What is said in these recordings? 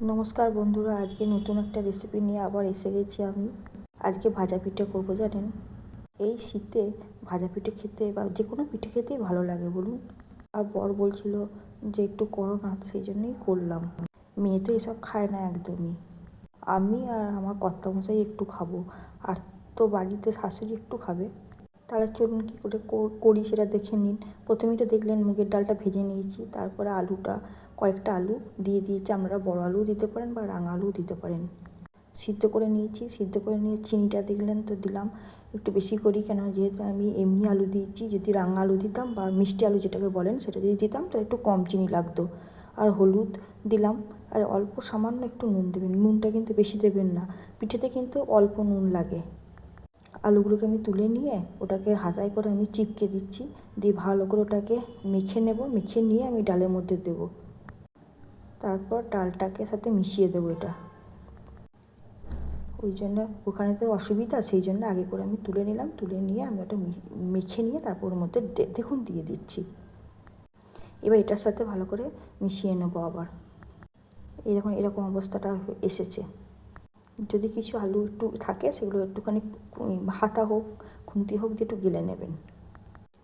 নমস্কার বন্ধুরা, আজকে নতুন একটা রেসিপি নিয়ে আবার এসে গেছি আমি। আজকে ভাজা পিঠে করব, জানেন? এই শীতে ভাজা পিঠে খেতে বা যে কোনো পিঠে খেতেই ভালো লাগে, বলুন। আর বর বলছিল যে একটু করো না সেই জন্যই করলাম। মেয়ে তো এসব খায় না একদমই। আমি আর আমার কর্তামশাই একটু খাব, আর তো বাড়িতে শাশুড়ি একটু খাবে। তাহলে চলুন কী করে, করি সেটা দেখে নিন। প্রথমেই তো দেখলেন মুগের ডালটা ভেজে নিয়েছি, তারপরে আলুটা কয়েকটা আলু দিয়ে দিয়েছি। আমরা বড় আলুও দিতে পারেন বা রাঙা আলুও দিতে পারেন। সিদ্ধ করে নিয়েছি। সিদ্ধ করে নিয়ে চিনিটা দেখলেন তো দিলাম। একটু বেশি করি কেন? যেহেতু আমি এমনি আলু দিয়েছি। যদি রাঙা আলু দিতাম বা মিষ্টি আলু যেটাকে বলেন সেটা যদি দিতাম তো একটু কম চিনি লাগতো। আর হলুদ দিলাম। আর অল্প সামান্য একটু নুন দেবেন। নুনটা কিন্তু বেশি দেবেন না। পিঠেতে কিন্তু অল্প নুন লাগে। আলুগুলোকে আমি তুলে নিয়ে ওটাকে হাতায় করে আমি চিপকে দিচ্ছি। দিয়ে ভালো করে ওটাকে মেখে নেব। মেখে নিয়ে আমি ডালের মধ্যে দেব। তারপর ডালটাকে সাথে মিশিয়ে দেবো এটা। ওই জন্য ওখানে তো অসুবিধা, সেই জন্য আগে করে আমি তুলে নিলাম, তুলে নিয়ে আমি ওটা মেখে নিয়ে তারপর ওর মধ্যে দেখুন দিয়ে দিচ্ছি। এবার এটার সাথে ভালো করে মিশিয়ে নেব আবার। এরকম এরকম অবস্থাটা এসেছে। যদি কিছু আলু একটু থাকে, সেগুলো একটুখানি হাতা হোক, খুন্তি হোক দিয়ে একটু গেলে নেবেন।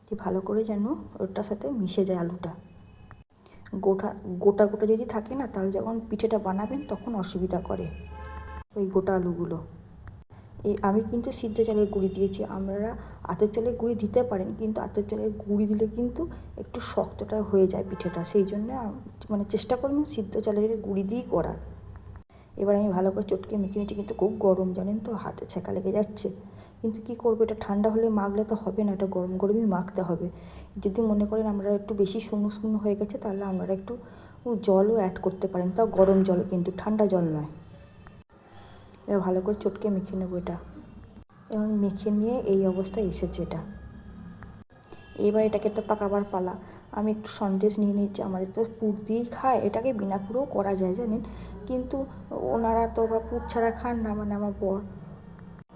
যে ভালো করে যেন ওটার সাথে মিশে যায় আলুটা। গোটা গোটা গোটা যদি থাকে না, তাহলে যখন পিঠেটা বানাবেন তখন অসুবিধা করে ওই গোটা আলুগুলো। এই আমি কিন্তু সিদ্ধ চালের গুঁড়ি দিয়েছি। আপনারা আতপ চালের গুঁড়ি দিতে পারেন, কিন্তু আতপ চালের গুঁড়ি দিলে কিন্তু একটু শক্তটা হয়ে যায় পিঠেটা। সেই জন্য মানে চেষ্টা করবেন সিদ্ধ চালের গুঁড়ি দিয়েই করার। এবার আমি ভালো করে চটকে মেখে নিচ্ছি, কিন্তু খুব গরম, জানেন তো, হাতে ছেঁকা লেগে যাচ্ছে। কিন্তু কি করব? এটা ঠান্ডা হলে মাখলে তো হবে না, এটা গরম গরমই মাখতে হবে। যদি মনে করেন আমরা একটু বেশি শুকনো শুকনো হয়ে গেছে, তাহলে আপনারা একটু জলও অ্যাড করতে পারেন। তাও গরম জল কিন্তু, ঠান্ডা জল নয়। এবার ভালো করে চটকে মেখে নেব এটা। এবং মেখে নিয়ে এই অবস্থায় এসেছে এটা। এবার এটাকে তো পাকাবার পালা। আমি একটু সন্দেশ নিয়ে নিচ্ছি, আমাদের তো পুর দিয়েই খায়, এটাকে বিনা পুরেও করা যায় জানেন? কিন্তু ওনারা তো বা পুর ছাড়া খান না মানে আমার বর।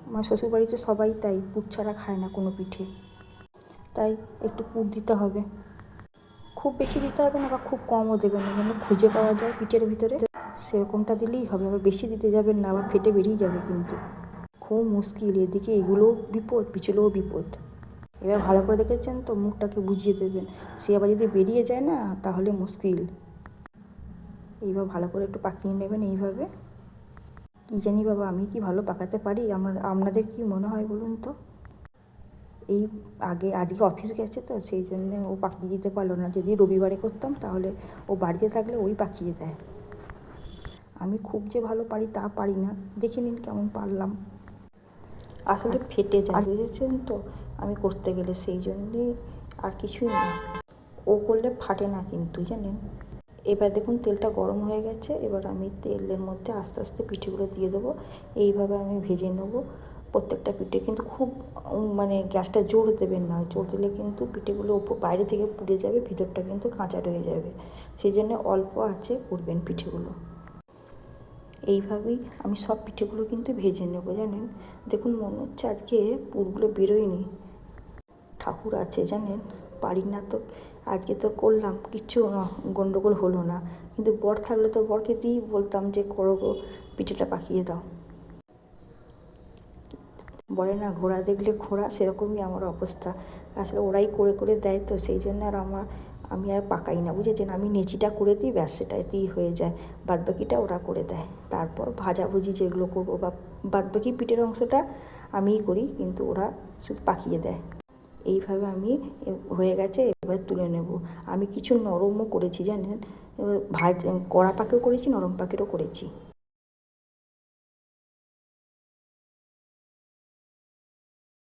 আমার শ্বশুরবাড়িতে সবাই তাই পুর ছাড়া খায় না কোনো পিঠে। তাই একটু পুর দিতে হবে। খুব বেশি দিতে হবে না বা খুব কমও দেবেন না। যেন খুঁজে পাওয়া যায় পিঠের ভিতরে, সেরকমটা দিলেই হবে। আবার বেশি দিতে যাবেন না, আবার ফেটে বেরিয়ে যাবে কিন্তু। খুব মুশকিল। এদিকে এগুলোও বিপদ, পিছলেও বিপদ। এবার ভালো করে দেখেছেন তো, মুখটাকে বুঝিয়ে দেবেন। সে আবার যদি বেরিয়ে যায় না, তাহলে মুশকিল। এইবার ভালো করে একটু পাকিয়ে নেবেন এইভাবে। কী জানি বাবা আমি কি ভালো পাকাতে পারি? আমার আপনাদের কি মনে হয় বলুন তো? এই আগে আজকে অফিস গেছে তো সেই জন্য ও পাকিয়ে দিতে পারল না। যদি রবিবারে করতাম তাহলে ও বাড়িতে থাকলে ওই পাকিয়ে দেয়। আমি খুব যে ভালো পারি তা পারি না। দেখে নিন কেমন পারলাম। আসলে ফেটে যায়। বুঝেছেন তো আমি করতে গেলে সেই জন্যেই আর কিছুই না। ও করলে ফাটে না কিন্তু জানেন? এবার দেখুন তেলটা গরম হয়ে গেছে, এবার আমি তেলের মধ্যে আস্তে আস্তে পিঠেগুলো দিয়ে দেবো। এইভাবে আমি ভেজে নেব। প্রত্যেকটা পিঠে কিন্তু খুব মানে গ্যাসটা জোর দেবেন না। জোর দিলে কিন্তু পিঠেগুলো ওপর, বাইরে থেকে পুড়ে যাবে, ভিতরটা কিন্তু কাঁচা রয়ে যাবে। সেই জন্য অল্প আছে পুড়বেন পিঠেগুলো। এইভাবেই আমি সব পিঠেগুলো কিন্তু ভেজে নেব, জানেন? দেখুন, মনে হচ্ছে আজকে পুরগুলো বেরোয়নি। ঠাকুর আছে, জানেন? পারি না তো আজকে তো করলাম, কিচ্ছু না, গন্ডগোল হলো না। কিন্তু বর থাকলে তো বরকে দিয়েই বলতাম যে করো পিঠেটা পাকিয়ে দাও। বলে না, ঘোড়া দেখলে ঘোড়া, সেরকমই আমার অবস্থা। আসলে ওরাই করে করে দেয় তো, সেই জন্য আর আমার, আমি আর পাকাই না, বুঝেছেন? আমি নেচিটা করে দিই, ব্যাস, সেটাতেই হয়ে যায়। বাদবাকিটা ওরা করে দেয়। তারপর ভাজাভুজি যেগুলো করব বা বাদবাকি পিঠের অংশটা আমিই করি, কিন্তু ওরা শুধু পাকিয়ে দেয়। এইভাবে আমি হয়ে গেছে, এবার তুলে নেব। আমি কিছু নরমও করেছি, জানেন? এবার ভাজ কড়া পাকেও করেছি, নরম পাকেরও করেছি।